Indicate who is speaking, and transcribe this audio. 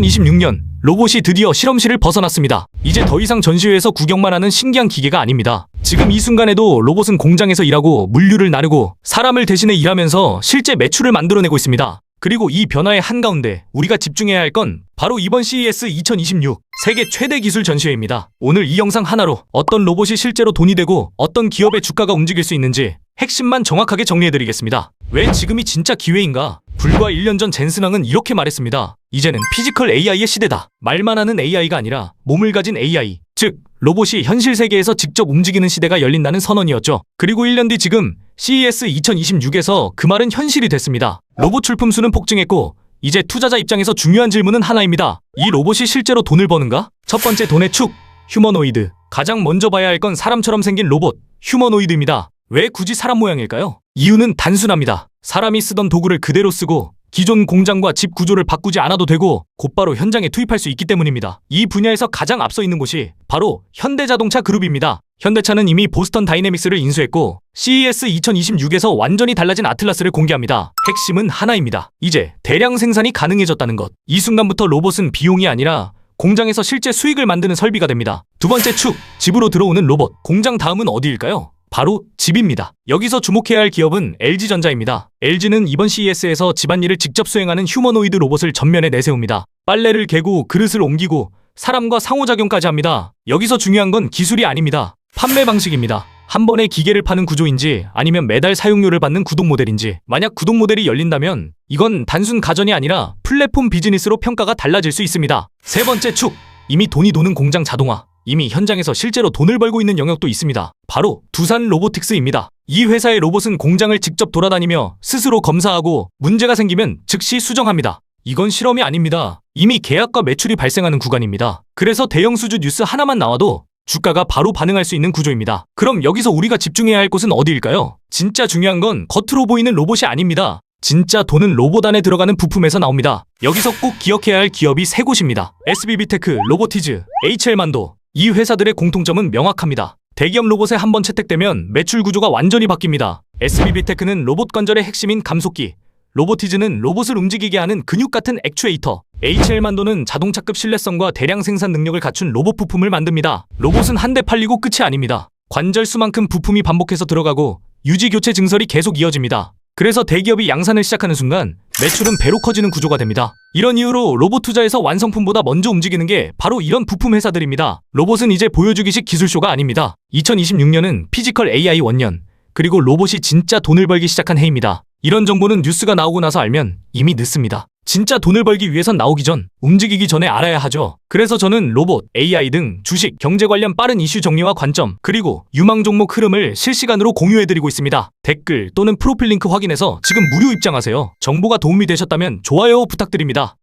Speaker 1: 2026년 로봇이 드디어 실험실을 벗어났습니다. 이제 더 이상 전시회에서 구경만 하는 신기한 기계가 아닙니다. 지금 이 순간에도 로봇은 공장에서 일하고 물류를 나르고 사람을 대신해 일하면서 실제 매출을 만들어내고 있습니다. 그리고 이 변화의 한가운데 우리가 집중해야 할 건 바로 이번 CES 2026 세계 최대 기술 전시회입니다. 오늘 이 영상 하나로 어떤 로봇이 실제로 돈이 되고 어떤 기업의 주가가 움직일 수 있는지 핵심만 정확하게 정리해드리겠습니다. 왜 지금이 진짜 기회인가? 불과 1년 전 젠슨왕은 이렇게 말했습니다. 이제는 피지컬 AI의 시대다. 말만 하는 AI가 아니라 몸을 가진 AI. 즉, 로봇이 현실 세계에서 직접 움직이는 시대가 열린다는 선언이었죠. 그리고 1년 뒤 지금 CES 2026에서 그 말은 현실이 됐습니다. 로봇 출품 수는 폭증했고 이제 투자자 입장에서 중요한 질문은 하나입니다. 이 로봇이 실제로 돈을 버는가? 첫 번째 돈의 축, 휴머노이드. 가장 먼저 봐야 할 건 사람처럼 생긴 로봇, 휴머노이드입니다. 왜 굳이 사람 모양일까요? 이유는 단순합니다. 사람이 쓰던 도구를 그대로 쓰고 기존 공장과 집 구조를 바꾸지 않아도 되고 곧바로 현장에 투입할 수 있기 때문입니다. 이 분야에서 가장 앞서 있는 곳이 바로 현대자동차 그룹입니다. 현대차는 이미 보스턴 다이내믹스를 인수했고 CES 2026에서 완전히 달라진 아틀라스를 공개합니다. 핵심은 하나입니다. 이제 대량 생산이 가능해졌다는 것. 이 순간부터 로봇은 비용이 아니라 공장에서 실제 수익을 만드는 설비가 됩니다. 두 번째 축, 집으로 들어오는 로봇. 공장 다음은 어디일까요? 바로 집입니다. 여기서 주목해야 할 기업은 LG전자입니다. LG는 이번 CES에서 집안일을 직접 수행하는 휴머노이드 로봇을 전면에 내세웁니다. 빨래를 개고 그릇을 옮기고 사람과 상호작용까지 합니다. 여기서 중요한 건 기술이 아닙니다. 판매 방식입니다. 한 번에 기계를 파는 구조인지 아니면 매달 사용료를 받는 구독 모델인지 만약 구독 모델이 열린다면 이건 단순 가전이 아니라 플랫폼 비즈니스로 평가가 달라질 수 있습니다. 세 번째 축 이미 돈이 도는 공장 자동화 이미 현장에서 실제로 돈을 벌고 있는 영역도 있습니다. 바로 두산 로보틱스입니다. 이 회사의 로봇은 공장을 직접 돌아다니며 스스로 검사하고 문제가 생기면 즉시 수정합니다. 이건 실험이 아닙니다. 이미 계약과 매출이 발생하는 구간입니다. 그래서 대형 수주 뉴스 하나만 나와도 주가가 바로 반응할 수 있는 구조입니다. 그럼 여기서 우리가 집중해야 할 곳은 어디일까요? 진짜 중요한 건 겉으로 보이는 로봇이 아닙니다. 진짜 돈은 로봇 안에 들어가는 부품에서 나옵니다. 여기서 꼭 기억해야 할 기업이 세 곳입니다. SBB테크, 로보티즈, HL만도. 이 회사들의 공통점은 명확합니다. 대기업 로봇에 한 번 채택되면 매출 구조가 완전히 바뀝니다. SBB테크는 로봇 관절의 핵심인 감속기, 로보티즈는 로봇을 움직이게 하는 근육 같은 액추에이터, HL만도는 자동차급 신뢰성과 대량 생산 능력을 갖춘 로봇 부품을 만듭니다. 로봇은 한 대 팔리고 끝이 아닙니다. 관절 수만큼 부품이 반복해서 들어가고 유지 교체 증설이 계속 이어집니다. 그래서 대기업이 양산을 시작하는 순간 매출은 배로 커지는 구조가 됩니다. 이런 이유로 로봇 투자에서 완성품보다 먼저 움직이는 게 바로 이런 부품 회사들입니다. 로봇은 이제 보여주기식 기술쇼가 아닙니다. 2026년은 피지컬 AI 원년, 그리고 로봇이 진짜 돈을 벌기 시작한 해입니다. 이런 정보는 뉴스가 나오고 나서 알면 이미 늦습니다. 진짜 돈을 벌기 위해선 나오기 전, 움직이기 전에 알아야 하죠. 그래서 저는 로봇, AI 등 주식, 경제 관련 빠른 이슈 정리와 관점, 그리고 유망 종목 흐름을 실시간으로 공유해드리고 있습니다. 댓글 또는 프로필 링크 확인해서 지금 무료 입장하세요. 정보가 도움이 되셨다면 좋아요 부탁드립니다.